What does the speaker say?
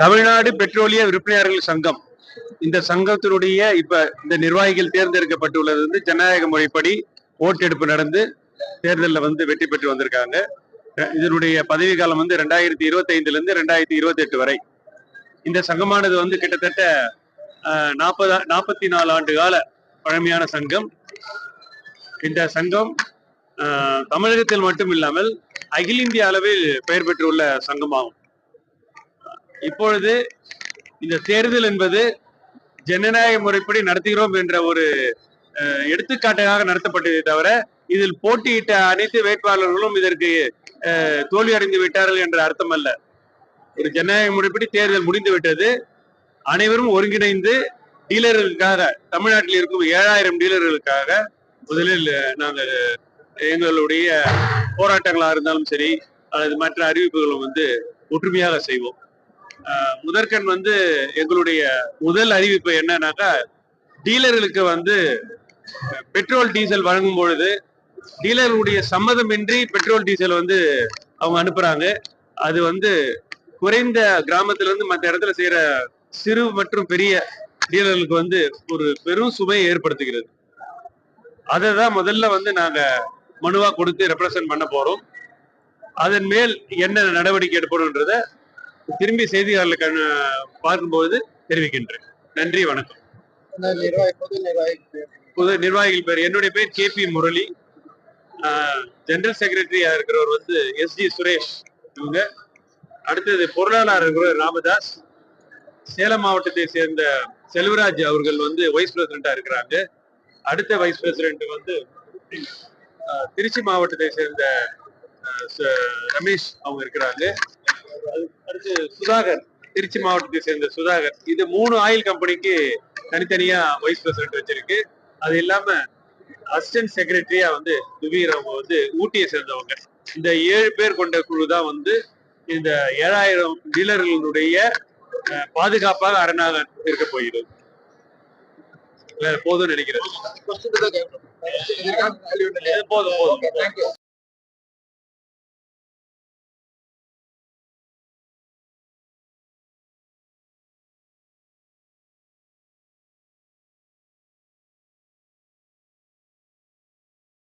தமிழ்நாடு பெட்ரோலிய விற்பனையாளர்கள் சங்கம். இந்த சங்கத்தினுடைய இப்ப இந்த நிர்வாகிகள் தேர்ந்தெடுக்கப்பட்டுள்ளது வந்து ஜனநாயக முறைப்படி ஓட்டெடுப்பு நடந்து தேர்தலில் வந்து வெற்றி பெற்று வந்திருக்காங்க. இதனுடைய பதவி காலம் வந்து ரெண்டாயிரத்தி இருபத்தி ஐந்துல இருந்து ரெண்டாயிரத்தி இருபத்தி எட்டு வரை. இந்த சங்கமானது வந்து கிட்டத்தட்ட நாற்பது நாற்பத்தி நாலு ஆண்டு கால பழமையான சங்கம். இந்த சங்கம் தமிழகத்தில் மட்டும் இல்லாமல் அகில இந்திய அளவில் பெயர் பெற்றுள்ள சங்கமாகும். இப்பொழுது இந்த தேர்தல் என்பது ஜனநாயக முறைப்படி நடத்துகிறோம் என்ற ஒரு அஹ், எடுத்துக்காட்டாக நடத்தப்பட்டதை தவிர இதில் போட்டியிட்ட அனைத்து வேட்பாளர்களும் இதற்கு அஹ், தோல்வி அடைந்து விட்டார்கள் என்ற அர்த்தம் அல்ல ஒரு ஜனநாயக முறைப்படி தேர்தல் முடிந்து விட்டது. அனைவரும் ஒருங்கிணைந்து டீலர்களுக்காக தமிழ்நாட்டில் இருக்கும் ஏழாயிரம் டீலர்களுக்காக முதலில் நாங்கள் எங்களுடைய போராட்டங்களாக இருந்தாலும் சரி அல்லது மற்ற அறிவிப்புகளும் வந்து ஒற்றுமையாக செய்வோம். முதற்கண் வந்து எங்களுடைய முதல் அறிவிப்பு என்னன்னாக்கா டீலர்களுக்கு வந்து பெட்ரோல் டீசல் வழங்கும் பொழுது டீலருடைய சம்மதமின்றி பெட்ரோல் டீசல் வந்து அவங்க அனுப்புறாங்க. அது வந்து குறைந்த கிராமத்துல இருந்து மற்ற இடத்துல செய்யற சிறு மற்றும் பெரிய டீலர்களுக்கு வந்து ஒரு பெரும் சுமையை ஏற்படுத்துகிறது. அதை தான் முதல்ல வந்து நாங்க மனுவா கொடுத்து ரெப்ரசன்ட் பண்ண போறோம். அதன் மேல் என்ன நடவடிக்கை எடுப்பணும்ன்றத திரும்பி செய்தியாளர்களுக்கு பார்க்கும்போது தெரிவிக்கின்றேன். நன்றி வணக்கம். பொது புது நிர்வாகிகள் பேர். என்னுடைய பேர் கே பி முரளி. ஜெனரல் செக்ரட்டரியா இருக்கிறவர் வந்து எஸ் ஜி சுரேஷ் இவங்க. அடுத்தது பொருளாளர் இருக்கிறவர் ராமதாஸ். சேலம் மாவட்டத்தை சேர்ந்த செல்வராஜ் அவர்கள் வந்து வைஸ் பிரசிடண்டா இருக்கிறாங்க. அடுத்த வைஸ் பிரசிடென்ட் வந்து திருச்சி மாவட்டத்தை சேர்ந்த ரமேஷ் அவங்க இருக்கிறாங்க. அடுத்து சுதாகர் திருச்சி மாவட்டத்தை சேர்ந்த சுதாகர். இது மூணு ஆயில் கம்பெனிக்கு தனித்தனியா வைஸ் பிரசிடென்ட் வச்சிருக்கு. அது இல்லாம அசிஸ்டன்ட் செக்ரட்டரியா வந்து துபீர் அவங்க வந்து ஊட்டியை சேர்ந்தவங்க. இந்த ஏழு பேர் கொண்ட குழு தான் வந்து இந்த ஏழாயிரம் டீலர்களுடைய பாதுகாப்பாக அரணாக இருக்க போகிறது. இல்ல, போதும்னு நினைக்கிறேன். போதும் போதும்.